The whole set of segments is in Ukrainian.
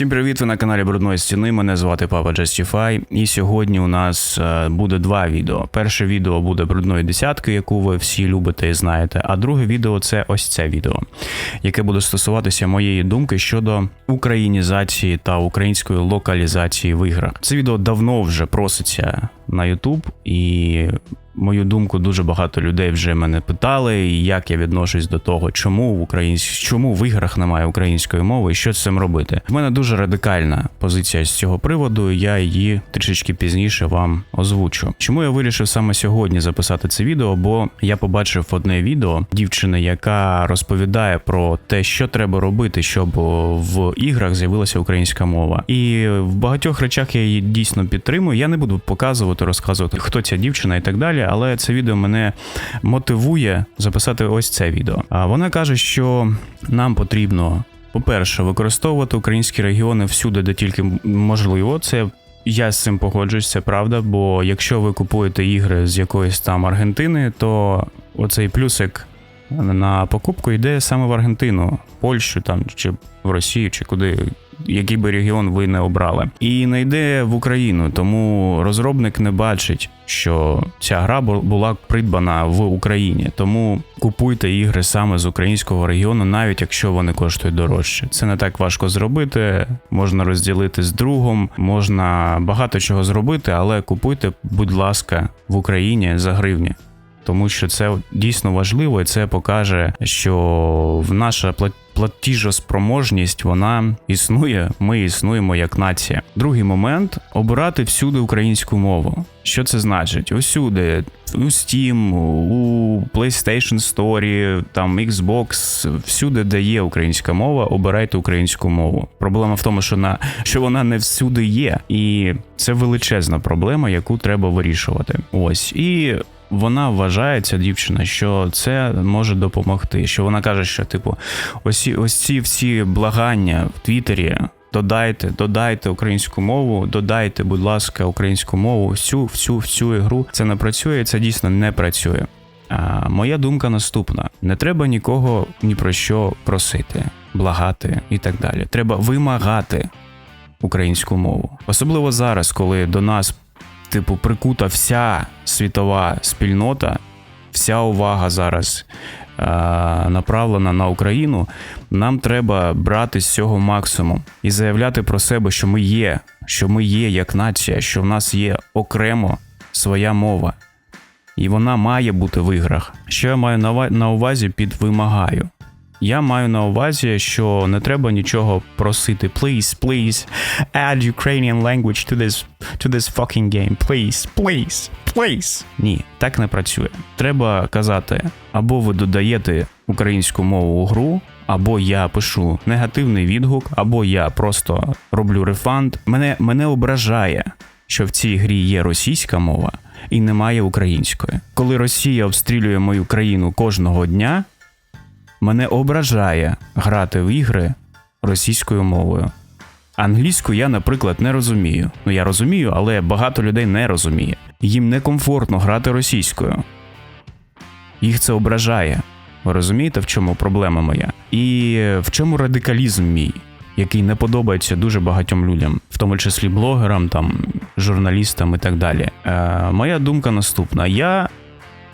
Всім привіт! Ви на каналі Брудної Стіни. Мене звати Папа Justify. І сьогодні у нас е, буде два відео. Перше відео буде брудної десятки, яку ви всі любите і знаєте. А друге відео це ось це відео, яке буде стосуватися моєї думки щодо українізації та української локалізації в іграх. Це відео давно вже проситься на YouTube, і мою думку дуже багато людей вже мене питали, як я відношусь до того, чому в українсь... чому в іграх немає української мови і що з цим робити. В мене дуже радикальна позиція з цього приводу. Я її трішечки пізніше вам озвучу. Чому я вирішив саме сьогодні записати це відео? Бо я побачив одне відео дівчини, яка розповідає про те, що треба робити, щоб в іграх з'явилася українська мова. І в багатьох речах я її дійсно підтримую. Я не буду показувати, розказувати, хто ця дівчина і так далі. Але це відео мене мотивує записати ось це відео. А вона каже, що нам потрібно, по-перше, використовувати українські регіони всюди, де тільки можливо. Це я з цим погоджуюсь, це правда. Бо якщо ви купуєте ігри з якоїсь там Аргентини, то оцей плюсик на покупку йде саме в Аргентину, Польщу там чи в Росію, чи куди. Який би регіон ви не обрали, і не йде в Україну, тому розробник не бачить, що ця гра була придбана в Україні. Тому купуйте ігри саме з українського регіону, навіть якщо вони коштують дорожче. Це не так важко зробити. Можна розділити з другом, можна багато чого зробити, але купуйте, будь ласка, в Україні за гривні тому що це дійсно важливо, і це покаже, що в наша платіжоспроможність вона існує. Ми існуємо як нація. Другий момент обирати всюди українську мову. Що це значить? Усюди, у Steam, у PlayStation Store, там Xbox, всюди, де є українська мова, обирайте українську мову. Проблема в тому, що на що вона не всюди є, і це величезна проблема, яку треба вирішувати. Ось і вона вважає, ця дівчина, що це може допомогти. Що вона каже, що типу, ось ось ці всі благання в Твіттері, Додайте, додайте українську мову, додайте, будь ласка, українську мову всю всю всю ігру. Це не працює, це дійсно не працює. А Моя думка наступна: не треба нікого ні про що просити, благати і так далі. Треба вимагати українську мову, особливо зараз, коли до нас типу, прикута вся світова спільнота, вся увага зараз е, направлена на Україну. Нам треба брати з цього максимум і заявляти про себе, що ми є, що ми є як нація, що в нас є окремо своя мова. І вона має бути в іграх. Що я маю на увазі під вимагаю? Я маю на увазі, що не треба нічого просити. Please, please, add Ukrainian language to this to this fucking game. Please, please, please. Ні, так не працює. Треба казати, або ви додаєте українську мову у гру, або я пишу негативний відгук, або я просто роблю рефанд. Мене, Мене ображає, що в цій грі є російська мова і немає української. Коли Росія обстрілює мою країну кожного дня. Мене ображає грати в ігри російською мовою. Англійську я, наприклад, не розумію. Ну я розумію, але багато людей не розуміє. Їм некомфортно грати російською. Їх це ображає. Ви розумієте, в чому проблема моя? І в чому радикалізм мій, який не подобається дуже багатьом людям, в тому числі блогерам, там, журналістам і так далі. Е, Моя думка наступна: я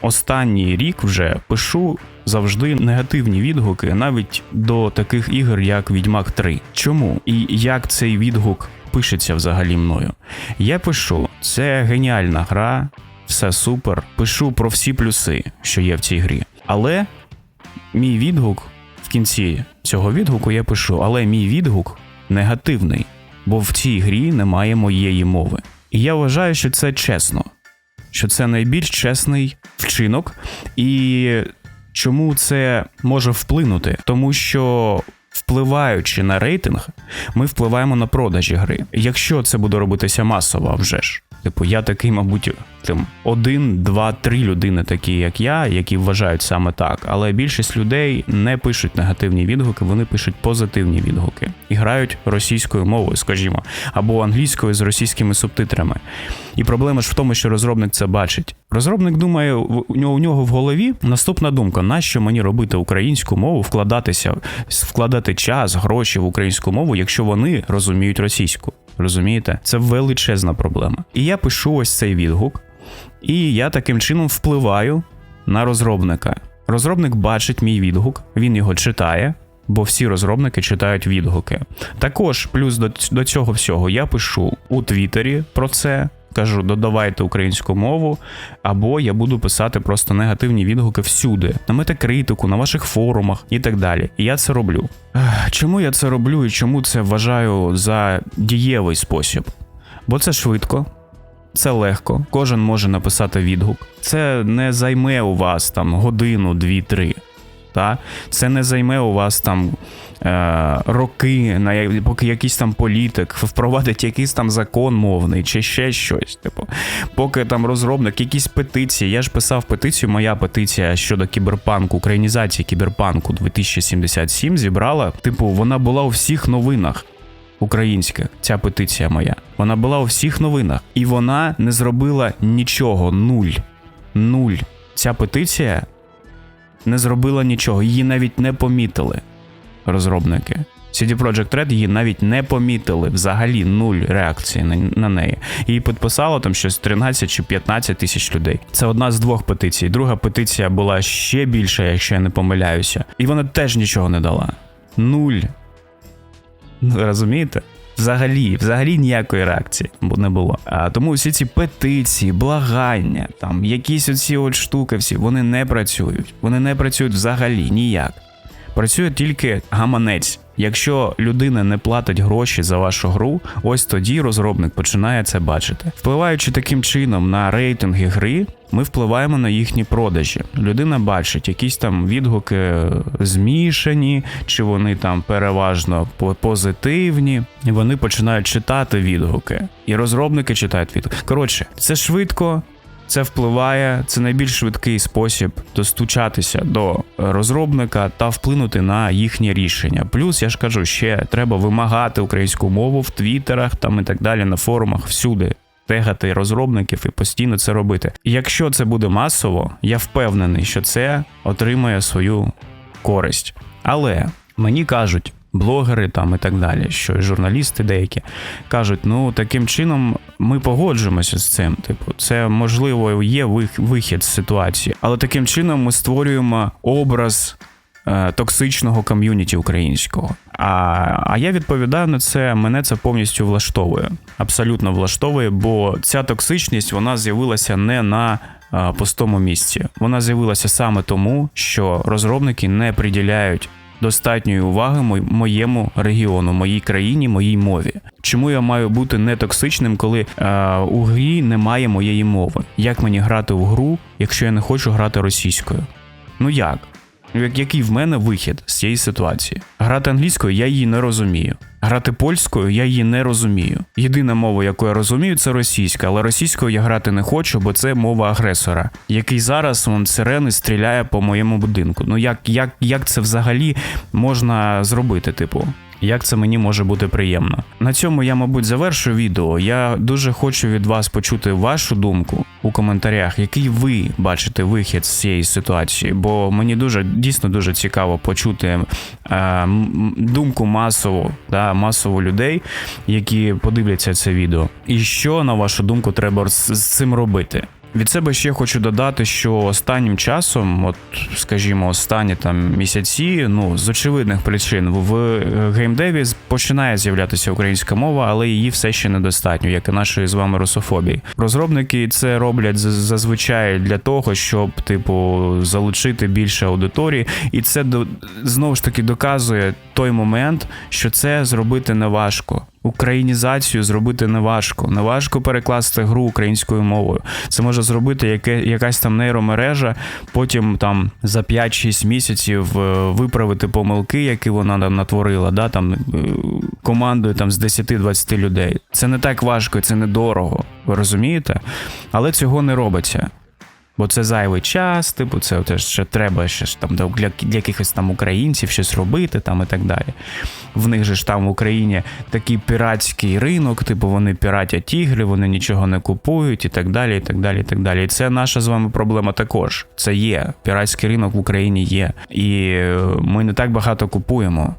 останній рік вже пишу завжди негативні відгуки навіть до таких ігор, як Відьмак 3. Чому? І як цей відгук пишеться взагалі мною? Я пишу, це геніальна гра, все супер. Пишу про всі плюси, що є в цій грі. Але мій відгук в кінці цього відгуку я пишу, але мій відгук негативний, бо в цій грі немає моєї мови. І я вважаю, що це чесно, що це найбільш чесний вчинок, і Чому це може вплинути? Тому що. Впливаючи на рейтинг, ми впливаємо на продажі гри. Якщо це буде робитися масово, вже ж, Типу, я такий, мабуть, там один, два, три людини, такі як я, які вважають саме так. Але більшість людей не пишуть негативні відгуки, вони пишуть позитивні відгуки і грають російською мовою, скажімо, або англійською з російськими субтитрами. І проблема ж в тому, що розробник це бачить. Розробник думає, у нього у нього в голові наступна думка: нащо мені робити українську мову, вкладатися, вкладати час, гроші в українську мову, якщо вони розуміють російську. Розумієте? Це величезна проблема. І я пишу ось цей відгук, і я таким чином впливаю на розробника. Розробник бачить мій відгук, він його читає, бо всі розробники читають відгуки. Також, плюс до, до цього всього, я пишу у Твіттері про це. Кажу, додавайте українську мову, або я буду писати просто негативні відгуки всюди, на метакритику, на ваших форумах і так далі. І я це роблю. Чому я це роблю і чому це вважаю за дієвий спосіб? Бо це швидко, це легко, кожен може написати відгук. Це не займе у вас там годину, дві-три. Та? Це не займе у вас там е, роки, на поки якийсь там політик впровадить якийсь там закон мовний чи ще щось. Типу, поки там розробник, якісь петиції. Я ж писав петицію, моя петиція щодо кіберпанку, українізації кіберпанку 2077 зібрала. Типу, вона була у всіх новинах українських, ця петиція моя. Вона була у всіх новинах. І вона не зробила нічого. Нуль. Нуль. Ця петиція не зробила нічого. Її навіть не помітили розробники. CD Projekt Red її навіть не помітили. Взагалі нуль реакції на, на неї. Її підписало там щось 13 чи 15 тисяч людей. Це одна з двох петицій. Друга петиція була ще більша, якщо я не помиляюся. І вона теж нічого не дала. Нуль. Ну, Розумієте? Взагалі, взагалі ніякої реакції не було. А тому всі ці петиції, благання, там якісь оці от штуки, всі вони не працюють. Вони не працюють взагалі ніяк. Працює тільки гаманець. Якщо людина не платить гроші за вашу гру, ось тоді розробник починає це бачити. Впливаючи таким чином на рейтинги гри, ми впливаємо на їхні продажі. Людина бачить якісь там відгуки змішані, чи вони там переважно по- позитивні, вони починають читати відгуки. І розробники читають відгуки. Коротше, це швидко, це впливає, це найбільш швидкий спосіб достучатися до розробника та вплинути на їхнє рішення. Плюс я ж кажу, ще треба вимагати українську мову в твіттерах там і так далі, на форумах, всюди. Тегати розробників і постійно це робити. Якщо це буде масово, я впевнений, що це отримає свою користь. Але мені кажуть, блогери там і так далі, що й журналісти деякі кажуть, ну таким чином ми погоджуємося з цим. Типу, це можливо є вихід з ситуації, але таким чином ми створюємо образ. е, Токсичного ком'юніті українського. А, а я відповідаю на це, мене це повністю влаштовує. Абсолютно влаштовує, бо ця токсичність вона з'явилася не на а, пустому місці. Вона з'явилася саме тому, що розробники не приділяють достатньої уваги моєму регіону, моїй країні, моїй мові. Чому я маю бути нетоксичним, коли е, у грі немає моєї мови? Як мені грати в гру, якщо я не хочу грати російською? Ну як? Ну, Як, який в мене вихід з цієї ситуації? Грати англійською я її не розумію. Грати польською я її не розумію. Єдина мова, яку я розумію, це російська, але російською я грати не хочу, бо це мова агресора, який зараз вон сирени стріляє по моєму будинку. Ну як, як, як це взагалі можна зробити, типу? Як це мені може бути приємно? На цьому я, мабуть, завершу відео. Я дуже хочу від вас почути вашу думку у коментарях, який ви бачите вихід з цієї ситуації, бо мені дуже дійсно дуже цікаво почути е, думку масово, да, масово людей, які подивляться це відео. І що, на вашу думку, треба з, цим робити? Від себе ще хочу додати, що останнім часом, от скажімо, останні там місяці, ну з очевидних причин, в геймдеві починає з'являтися українська мова, але її все ще недостатньо, як і нашої з вами русофобії. Розробники це роблять зазвичай для того, щоб, типу, залучити більше аудиторії, і це знову ж таки доказує той момент, що це зробити неважко. Українізацію зробити неважко. Неважко перекласти гру українською мовою. Це може зробити яке, якась там нейромережа, потім там за 5-6 місяців е, виправити помилки, які вона там натворила, да, там е, командою там з 10-20 людей. Це не так важко, це недорого. Ви розумієте? Але цього не робиться. Бо це зайвий час, типу, це теж ще треба ще ж там для, для якихось там українців щось робити там і так далі. В них же ж там в Україні такий піратський ринок, типу вони піратять ігри, вони нічого не купують і так далі. І так далі, і так далі. І це наша з вами проблема також. Це є. Піратський ринок в Україні є. І е, ми не так багато купуємо,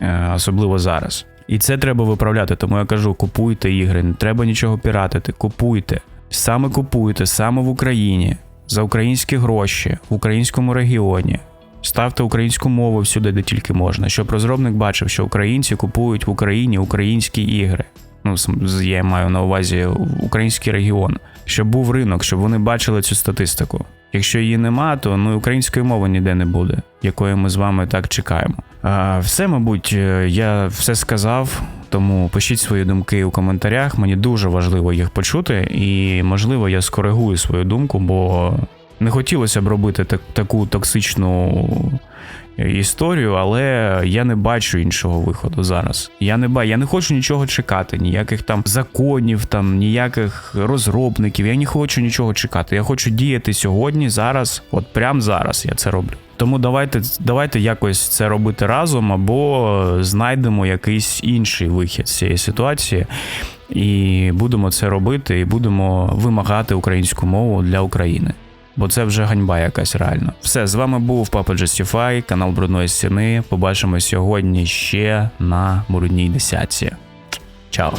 е, особливо зараз. І це треба виправляти. Тому я кажу: купуйте ігри, не треба нічого піратити, купуйте. Саме купуйте, саме в Україні, за українські гроші, в українському регіоні. Ставте українську мову всюди, де тільки можна, щоб розробник бачив, що українці купують в Україні українські ігри. Ну, я маю на увазі український регіон, щоб був ринок, щоб вони бачили цю статистику. Якщо її нема, то ну української мови ніде не буде, якої ми з вами так чекаємо. А, все, мабуть, е, я все сказав. Тому пишіть свої думки у коментарях. Мені дуже важливо їх почути, і можливо я скоригую свою думку, бо не хотілося б робити так, таку токсичну історію, але я не бачу іншого виходу зараз. Я не бачу, я не хочу нічого чекати, ніяких там законів, там ніяких розробників. Я не хочу нічого чекати. Я хочу діяти сьогодні, зараз, от прямо зараз я це роблю. Тому давайте, давайте якось це робити разом, або знайдемо якийсь інший вихід з цієї ситуації. І будемо це робити, і будемо вимагати українську мову для України. Бо це вже ганьба якась реально. Все, з вами був Папа Justify, канал Брудної Стіни. Побачимо сьогодні ще на брудній десятці. Чао.